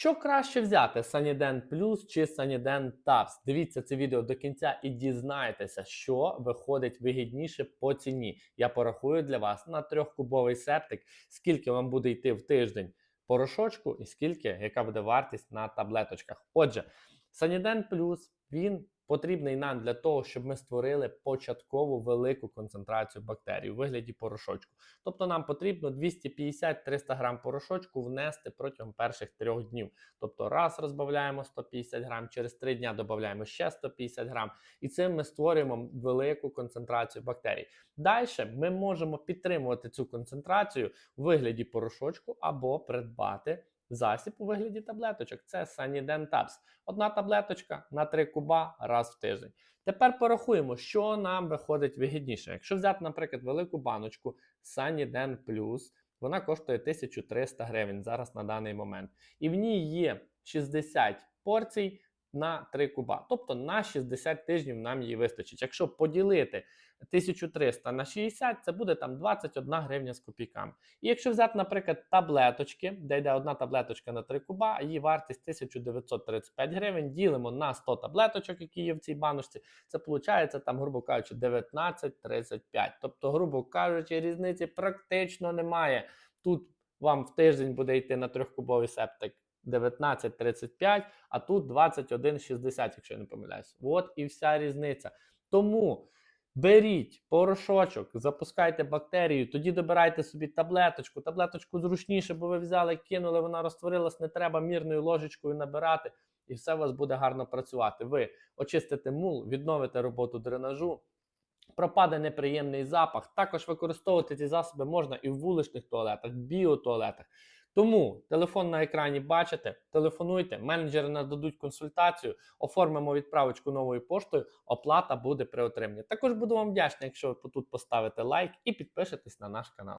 Що краще взяти Саніден Плюс чи Саніден Тапс? Дивіться це відео до кінця і дізнайтеся, що виходить вигідніше по ціні. Я порахую для вас на трьохкубовий септик, скільки вам буде йти в тиждень порошочку і скільки, яка буде вартість на таблеточках. Отже, Саніден Plus він потрібний нам для того, щоб ми створили початкову велику концентрацію бактерій у вигляді порошочку. Тобто нам потрібно 250-300 грам порошочку внести протягом перших трьох днів. Тобто раз розбавляємо 150 грам, через 3 дня додаємо ще 150 грам, і цим ми створюємо велику концентрацію бактерій. Далі ми можемо підтримувати цю концентрацію у вигляді порошочку або придбати. Засіб у вигляді таблеточок це Saniden Tabs. Одна таблеточка на 3 куба раз в тиждень. Тепер порахуємо, що нам виходить вигідніше. Якщо взяти, наприклад, велику баночку Saniden Plus, вона коштує 1300 гривень зараз на даний момент. І в ній є 60 порцій на 3 куба. Тобто на 60 тижнів нам її вистачить. Якщо поділити 1300 на 60, це буде там 21 гривня з копійками. І якщо взяти, наприклад, таблеточки, де йде одна таблеточка на 3 куба, її вартість 1935 гривень, ділимо на 100 таблеточок, які є в цій баночці, це виходить там, грубо кажучи, 19,35. Тобто, грубо кажучи, різниці практично немає. Тут вам в тиждень буде йти на трьохкубовий септик 19,35, а тут 21,60, якщо я не помиляюсь. От і вся різниця. Тому беріть порошочок, запускайте бактерію, тоді добирайте собі таблеточку. Таблеточку зручніше, бо ви взяли, кинули, вона розтворилась, не треба мірною ложечкою набирати, і все у вас буде гарно працювати. Ви очистите мул, відновите роботу дренажу. Пропаде неприємний запах. Також використовувати ці засоби можна і в вуличних туалетах, біотуалетах. Тому телефон на екрані бачите, телефонуйте, менеджери нададуть консультацію, оформимо відправочку новою поштою, оплата буде при отриманні. Також буду вам вдячний, якщо ви тут поставите лайк і підпишетесь на наш канал.